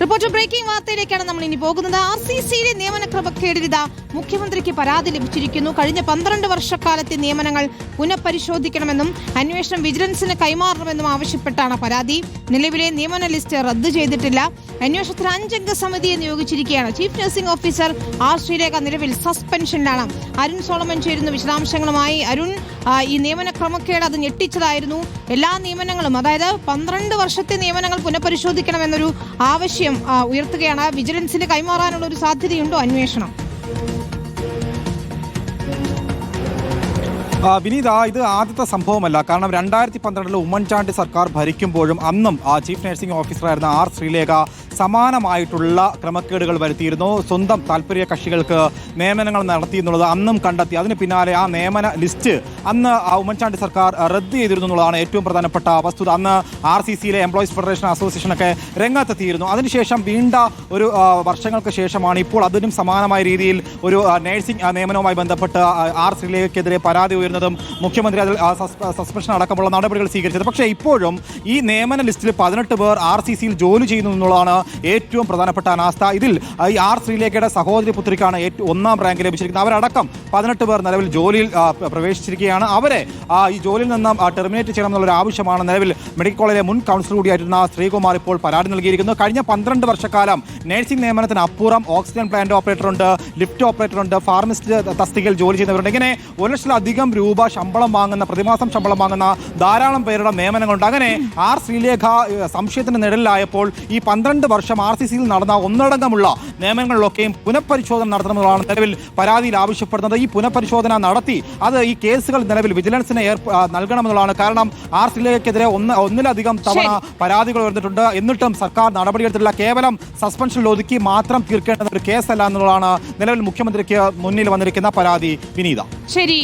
Reporter breaking വാർത്തയിലേക്കാണ് നമ്മൾ ഇനി പോകുന്നത്. ആർ സി സിയിലെ നിയമന മുഖ്യമന്ത്രിക്ക് പരാതി ലഭിച്ചിരിക്കുന്നു. കഴിഞ്ഞ പന്ത്രണ്ട് വർഷക്കാലത്തെ നിയമനങ്ങൾ പുനഃപരിശോധിക്കണമെന്നും അന്വേഷണം വിജിലൻസിന് കൈമാറണമെന്നും ആവശ്യപ്പെട്ടാണ് പരാതി. നിലവിലെ നിയമന ലിസ്റ്റ് റദ്ദു ചെയ്തിട്ടില്ല. അന്വേഷണത്തിന് അഞ്ചംഗ സമിതിയെ നിയോഗിച്ചിരിക്കുകയാണ്. Chief nursing officer R Sreerekha നിലവിൽ സസ്പെൻഷനിലാണ് അരുൺ സോളമൻ ചേരുന്നു വിശദാംശങ്ങളുമായി അരുൺ ഈ നിയമന ക്രമക്കേട് അത് ഞെട്ടിച്ചതായിരുന്നു. എല്ലാ നിയമനങ്ങളും അതായത് പന്ത്രണ്ട് വർഷത്തെ നിയമനങ്ങൾ പുനഃപരിശോധിക്കണമെന്നൊരു ആവശ്യം ആ, ഉയർത്തുകയാണ്. വിജിലൻസിന് കൈമാറാനുള്ള ഒരു സാധ്യതയുണ്ടോ അന്വേഷണം? വിനീത ഇത് ആദ്യത്തെ സംഭവമല്ല. കാരണം രണ്ടായിരത്തി പന്ത്രണ്ടിൽ ഉമ്മൻചാണ്ടി സർക്കാർ ഭരിക്കുമ്പോഴും അന്നും ആ ചീഫ് നഴ്സിംഗ് ഓഫീസറായിരുന്ന ആർ ശ്രീലേഖ സമാനമായിട്ടുള്ള ക്രമക്കേടുകൾ വരുത്തിയിരുന്നു. സ്വന്തം താല്പര്യ കക്ഷികൾക്ക് നിയമനങ്ങൾ നടത്തി എന്നുള്ളത് അന്നും കണ്ടെത്തി. അതിന് പിന്നാലെ ആ നിയമന ലിസ്റ്റ് അന്ന് ഉമ്മൻചാണ്ടി സർക്കാർ റദ്ദ് ചെയ്തിരുന്നു എന്നുള്ളതാണ് ഏറ്റവും പ്രധാനപ്പെട്ട വസ്തുത. അന്ന് ആർ സി സിയിലെ എംപ്ലോയീസ് ഫെഡറേഷൻ അസോസിയേഷനൊക്കെ രംഗത്തെത്തിയിരുന്നു. അതിനുശേഷം വീണ്ട ഒരു വർഷങ്ങൾക്ക് ശേഷമാണ് ഇപ്പോൾ അതിനും സമാനമായ രീതിയിൽ ഒരു നഴ്സിംഗ് നിയമനവുമായി ബന്ധപ്പെട്ട് ആർ ശ്രീലേഖയ്ക്കെതിരെ പരാതി ഉയർന്നതും മുഖ്യമന്ത്രി അതിൽ സസ്പെൻഷൻ അടക്കമുള്ള നടപടികൾ സ്വീകരിച്ചത്. പക്ഷേ ഇപ്പോഴും ഈ നിയമന ലിസ്റ്റിൽ പതിനെട്ട് പേർ ആർ സി സിയിൽ ജോലി ചെയ്യുന്നു എന്നുള്ളതാണ് ഏറ്റവും പ്രധാനപ്പെട്ട അനാസ്ഥ. ഇതിൽ ഈ ആർ ശ്രീലേഖയുടെ സഹോദരി പുത്രിക്കാണ് ഏറ്റവും ഒന്നാം റാങ്ക് ലഭിച്ചിരിക്കുന്നത്. അവരടക്കം പതിനെട്ട് പേർ നിലവിൽ ജോലിയിൽ പ്രവേശിച്ചിരിക്കുകയാണ്. അവരെ ഈ ജോലിയിൽ നിന്നും ടെർമിനേറ്റ് ചെയ്യണം എന്നുള്ള ആവശ്യമാണ് നിലവിൽ മെഡിക്കൽ കോളേജിലെ മുൻ കൗൺസിലർ കൂടിയായിരുന്ന ശ്രീകുമാർ ഇപ്പോൾ പരാതി നൽകിയിരിക്കുന്നു. കഴിഞ്ഞ പന്ത്രണ്ട് വർഷക്കാലം നഴ്സിംഗ് നിയമനത്തിന് അപ്പുറം ഓക്സിജൻ പ്ലാന്റ് ഓപ്പറേറ്റർ ഉണ്ട് ലിഫ്റ്റ് ഓപ്പറേറ്റർ ഉണ്ട് ഫാർമസിസ്റ്റ് തസ്തികയിൽ ജോലി ചെയ്യുന്നവരുണ്ട്. ഇങ്ങനെ ഒരു ലക്ഷത്തിലധികം രൂപ ശമ്പളം വാങ്ങുന്ന പ്രതിമാസം ശമ്പളം വാങ്ങുന്ന ധാരാളം പേരുടെ നിയമനങ്ങളുണ്ട്. അങ്ങനെ ആർ ശ്രീലേഖ സംശയത്തിന് നിഴലിലായപ്പോൾ ഈ പന്ത്രണ്ട് വർഷം ആർ സി സിയിൽ നടന്ന ഒന്നടങ്കമുള്ള നിയമങ്ങളിലൊക്കെയും പുനഃപരിശോധന നടത്തണമെന്നുള്ളതാണ് നിലവിൽ പരാതിയിൽ ആവശ്യപ്പെടുന്നത്. ഈ പുനഃപരിശോധന നടത്തി അത് ഈ കേസുകൾ നിലവിൽ വിജിലൻസിന് നൽകണമെന്നുള്ളതാണ്. കാരണം ആർ ശ്രീലേഖയ്ക്കെതിരെ ഒന്ന് ഒന്നിലധികം തവണ പരാതികൾ ഉയർന്നിട്ടുണ്ട്. എന്നിട്ടും സർക്കാർ നടപടിയെടുത്തിട്ടില്ല. കേവലം സസ്പെൻഷനിൽ ഒതുക്കി മാത്രം തീർക്കേണ്ട ഒരു കേസല്ല എന്നുള്ളതാണ് നിലവിൽ മുഖ്യമന്ത്രിക്ക് മുന്നിൽ വന്നിരിക്കുന്ന പരാതി. വിനീത. ശരി.